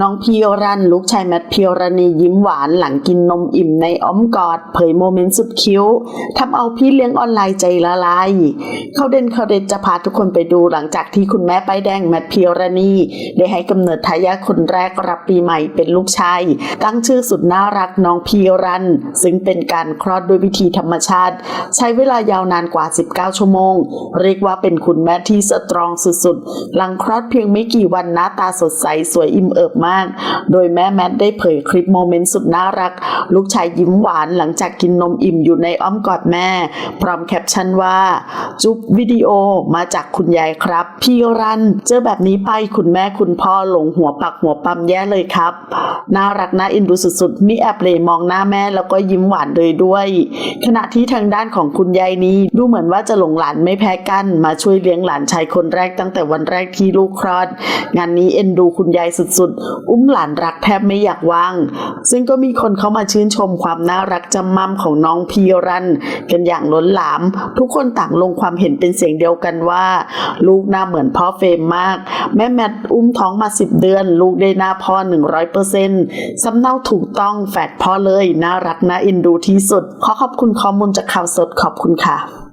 น้องพีรันลูกชายแมทพีรณียิ้มหวานหลังกินนมอิ่มในอ้อมกอด เผยโมเมนต์สุดคิ้วทำเอาพี่เลี้ยงออนไลน์ใจละลายเขาเด่นเขาเด่นจะพาทุกคนไปดูหลังจากที่คุณแม่ป้ายแดงแมทพีรณีได้ให้กำเนิดทายาทคนแรกรับปีใหม่เป็นลูกชายตั้งชื่อสุดน่ารักน้องพีรัน ซึ่งเป็นการคลอดด้วยวิธีธรรมชาติ ใช้เวลายาวนานกว่า 19 ชั่วโมง เรียกว่าเป็นคุณแม่ที่สตรองสุดๆ หลังคลอดเพียงไม่กี่วันหน้าตาสดใสสวยอิ่มเอิบมากโดยแม่แมทได้เผยคลิปโมเมนต์สุดน่ารัก ลูกชายยิ้มหวานหลังจากกินนมอิ่มอยู่ในอ้อมกอดแม่ พร้อมแคปชั่นว่า จุ๊บวิดีโอมาจากคุณยายครับ พี่รันเจอแบบนี้ไปคุณแม่คุณพ่อหลงหัวปักหัวปั๊มแย่เลยครับ น่ารักน่าอ็นดูสุดๆมีแอบเหลมองหน้าแม่แล้วก็ยิ้มหวานเลยด้วย ขณะที่ทางด้านของคุณยายนี้ดูเหมือนว่าจะหลงหลานไม่แพ้กัน มาช่วยเลี้ยงหลานชายคนแรกตั้งแต่วันแรกที่ลูกคลอด งานนี้เอ็นดูคุณยายสุดๆอุ้มหลานรักแทบไม่อยากวาง ซึ่งก็มีคนเข้ามาชื่นชมความน่ารักจำมั่มของน้องพีรัน กันอย่างล้นหลาม ทุกคนต่างลงความเห็นเป็นเสียงเดียวกันว่า ลูกหน้าเหมือนพ่อเฟรมมาก แม่แมทอุ้มท้องมา10เดือน ลูกได้หน้าพ่อ100%สำเนาถูกต้องแฝดพ่อเลย น่ารักน่าเอ็นดูที่สุด ขอขอบคุณข้อมูลจากข่าวสดขอบคุณค่ะ